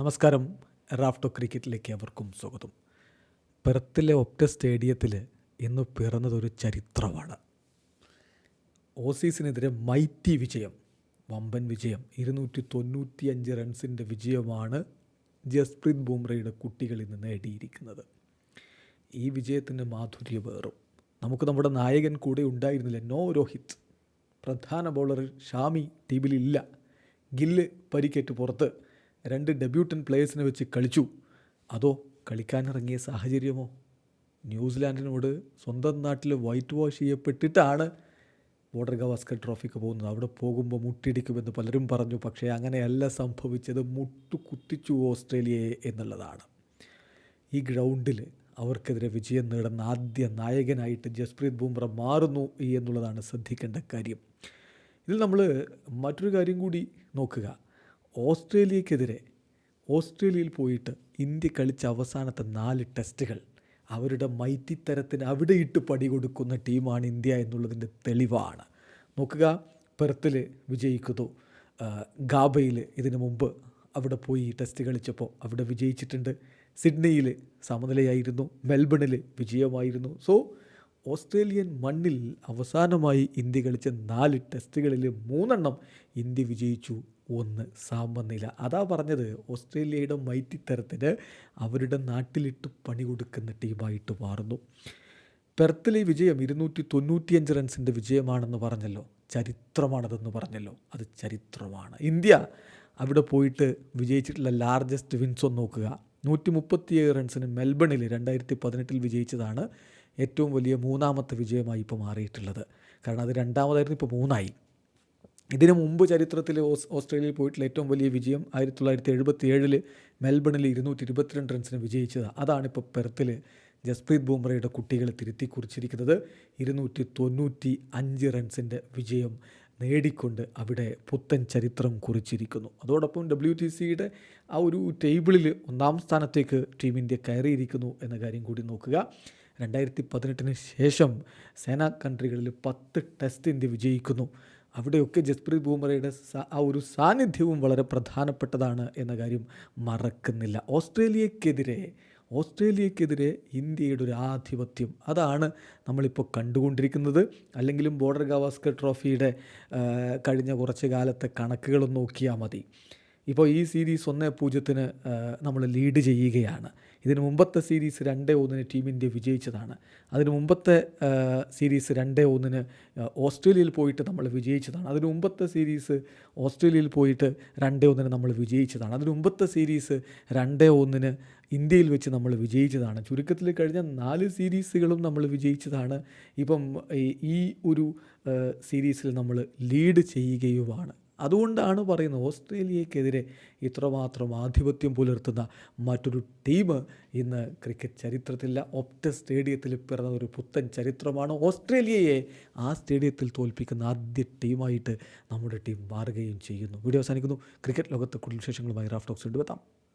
നമസ്കാരം. റാഫ്റ്റോ ക്രിക്കറ്റിലേക്ക് അവർക്കും സ്വാഗതം. പെർത്തിലെ ഒപ്റ്റ സ്റ്റേഡിയത്തിൽ ഇന്ന് പിറന്നതൊരു ചരിത്രമാണ്. ഓസീസിനെതിരെ മൈറ്റി വിജയം വമ്പൻ വിജയം ഇരുന്നൂറ്റി തൊണ്ണൂറ്റി അഞ്ച് റൺസിന്റെ വിജയമാണ് ജസ്പ്രീത് ബുംറയുടെ കുട്ടികളിൽ നിന്ന് നേടിയിരിക്കുന്നത്. ഈ വിജയത്തിന്റെ മാധുര്യമേറും നമുക്ക് നമ്മുടെ നായകൻ കൂടെ ഉണ്ടായിരുന്നില്ല. നോ രോഹിത്. പ്രധാന ബൗളർ ഷാമി ടീമിലില്ല. ഗില്ല് പരിക്കേറ്റ് പുറത്ത്. രണ്ട് ഡെബ്യൂട്ടൻ പ്ലേയേഴ്സിനെ വെച്ച് കളിച്ചു. അതോ കളിക്കാനിറങ്ങിയ സാഹചര്യമോ? ന്യൂസിലാൻഡിനോട് സ്വന്തം നാട്ടിൽ വൈറ്റ് വാഷ് ചെയ്യപ്പെട്ടിട്ടാണ് ബോർഡർ ഗവാസ്കർ ട്രോഫിക്ക് പോകുന്നത്. അവിടെ പോകുമ്പോൾ മുട്ടിടിക്കുമെന്ന് പലരും പറഞ്ഞു. പക്ഷേ അങ്ങനെയല്ല സംഭവിച്ചത്. മുട്ടു കുത്തിച്ചു ഓസ്ട്രേലിയയെ എന്നുള്ളതാണ്. ഈ ഗ്രൗണ്ടിൽ അവർക്കെതിരെ വിജയം നേടുന്ന ആദ്യ നായകനായിട്ട് ജസ്പ്രീത് ബുംറ മാറുന്നു എന്നുള്ളതാണ് ശ്രദ്ധിക്കേണ്ട കാര്യം. ഇതിൽ നമ്മൾ മറ്റൊരു കാര്യം കൂടി നോക്കുക. ഓസ്ട്രേലിയക്കെതിരെ ഓസ്ട്രേലിയയിൽ പോയിട്ട് ഇന്ത്യ കളിച്ച അവസാനത്തെ നാല് ടെസ്റ്റുകൾ അവരുടെ മൈറ്റിത്തരത്തിന് അവിടെ ഇട്ട് പടി കൊടുക്കുന്ന ടീമാണ് ഇന്ത്യ എന്നുള്ളതിന്റെ തെളിവാണ്. നോക്കുക പെർത്തിൽ വിജയിക്കുന്നു. ഗാബയിൽ ഇതിനു മുമ്പ് അവിടെ പോയി ടെസ്റ്റ് കളിച്ചപ്പോൾ അവിടെ വിജയിച്ചിട്ടുണ്ട്. സിഡ്നിയിൽ സമനിലയായിരുന്നു. മെൽബണിൽ വിജയമായിരുന്നു. സോ ഓസ്ട്രേലിയൻ മണ്ണിൽ അവസാനമായി ഇന്ത്യ കളിച്ച നാല് ടെസ്റ്റുകളിൽ മൂന്നെണ്ണം ഇന്ത്യ വിജയിച്ചു. ഒന്ന് സമനില അതാ പറഞ്ഞത് ഓസ്ട്രേലിയയുടെ മൈറ്റിത്തരത്തിന് അവരുടെ നാട്ടിലിട്ട് പണി കൊടുക്കുന്ന ടീമായിട്ട് മാറുന്നു. പെർത്തിലെ വിജയം ഇരുന്നൂറ്റി തൊണ്ണൂറ്റിയഞ്ച് റൺസിന്റെ വിജയമാണെന്ന് പറഞ്ഞല്ലോ. ചരിത്രമാണതെന്ന് പറഞ്ഞല്ലോ. അത് ചരിത്രമാണ്. ഇന്ത്യ അവിടെ പോയിട്ട് വിജയിച്ചിട്ടുള്ള ലാർജസ്റ്റ് വിൻസ് ഒന്ന് നോക്കുക. നൂറ്റി മുപ്പത്തിയേഴ് റൺസിന് മെൽബണിൽ രണ്ടായിരത്തി പതിനെട്ടിൽ വിജയിച്ചതാണ് ഏറ്റവും വലിയ മൂന്നാമത്തെ വിജയമായി ഇപ്പോൾ മാറിയിട്ടുള്ളത്. കാരണം അത് രണ്ടാമതായിരുന്നു ഇപ്പോൾ മൂന്നായി. ഇതിനു മുമ്പ് ചരിത്രത്തിൽ ഓസ് ഓസ്ട്രേലിയയിൽ പോയിട്ടുള്ള ഏറ്റവും വലിയ വിജയം ആയിരത്തി തൊള്ളായിരത്തി എഴുപത്തി ഏഴിൽ മെൽബണിൽ ഇരുന്നൂറ്റി ഇരുപത്തിരണ്ട് റൺസിന് വിജയിച്ചത്. അതാണിപ്പോൾ പെർത്തിൽ ജസ്പ്രീത് ബുംറയുടെ കുട്ടികളെ തിരുത്തി കുറിച്ചിരിക്കുന്നത്. ഇരുന്നൂറ്റി തൊണ്ണൂറ്റി അഞ്ച് റൺസിന്റെ വിജയം നേടിക്കൊണ്ട് അവിടെ പുത്തൻ ചരിത്രം കുറിച്ചിരിക്കുന്നു. അതോടൊപ്പം ഡബ്ല്യു ടി സിയുടെ ആ ഒരു ടേബിളിൽ ഒന്നാം സ്ഥാനത്തേക്ക് ടീം ഇന്ത്യ കയറിയിരിക്കുന്നു എന്ന കാര്യം കൂടി നോക്കുക. രണ്ടായിരത്തി പതിനെട്ടിന് ശേഷം സേന കൺട്രികളിൽ പത്ത് ടെസ്റ്റ് ഇന്ത്യ വിജയിക്കുന്നു. അവിടെയൊക്കെ ജസ്പ്രീത് ബൂമറയുടെ ആ ഒരു സാന്നിധ്യവും വളരെ പ്രധാനപ്പെട്ടതാണ് എന്ന കാര്യം മറക്കുന്നില്ല. ഓസ്ട്രേലിയക്കെതിരെ ഓസ്ട്രേലിയക്കെതിരെ ഇന്ത്യയുടെ ഒരു ആധിപത്യം. അതാണ് നമ്മളിപ്പോൾ കണ്ടുകൊണ്ടിരിക്കുന്നത്. അല്ലെങ്കിലും ബോർഡർ ഗവാസ്കർ ട്രോഫിയുടെ കഴിഞ്ഞ കുറച്ച് കാലത്തെ കണക്കുകൾ നോക്കിയാൽ മതി. ഇപ്പോൾ ഈ സീരീസ് ഒന്നേ പൂജ്യത്തിന് നമ്മൾ ലീഡ് ചെയ്യുകയാണ്. ഇതിന് മുമ്പത്തെ സീരീസ് രണ്ട് ഒന്നിന് ടീം ഇന്ത്യ വിജയിച്ചതാണ്. അതിന് മുമ്പത്തെ സീരീസ് രണ്ട് ഒന്നിന് ഓസ്ട്രേലിയയിൽ പോയിട്ട് നമ്മൾ വിജയിച്ചതാണ്. അതിന് മുമ്പത്തെ സീരീസ് ഓസ്ട്രേലിയയിൽ പോയിട്ട് രണ്ട് ഒന്നിന് നമ്മൾ വിജയിച്ചതാണ്. അതിന് മുമ്പത്തെ സീരീസ് രണ്ട് ഒന്നിന് ഇന്ത്യയിൽ വെച്ച് നമ്മൾ വിജയിച്ചതാണ്. ചുരുക്കത്തിൽ കഴിഞ്ഞ നാല് സീരീസുകളും നമ്മൾ വിജയിച്ചതാണ്. ഇപ്പം ഈ ഒരു സീരീസിൽ നമ്മൾ ലീഡ് ചെയ്യുകയുമാണ്. അതുകൊണ്ടാണ് പറയുന്നത് ഓസ്ട്രേലിയക്കെതിരെ ഇത്രമാത്രം ആധിപത്യം പുലർത്തുന്ന മറ്റൊരു ടീം ഇന്ന് ക്രിക്കറ്റ് ചരിത്രത്തില്ല ഒപ്റ്റ സ്റ്റേഡിയത്തിൽ പിറന്ന ഒരു പുത്തൻ ചരിത്രമാണ് ഓസ്ട്രേലിയയെ ആ സ്റ്റേഡിയത്തിൽ തോൽപ്പിക്കുന്ന ആദ്യ ടീമായിട്ട് നമ്മുടെ ടീം മാറുകയും ചെയ്യുന്നു. വീഡിയോ അവസാനിക്കുന്നു. ക്രിക്കറ്റ് ലോകത്തെ കൂടുതൽ വിശേഷങ്ങളുമായി റാഫ്റ്റോക്സ് കൊണ്ടുവെത്താം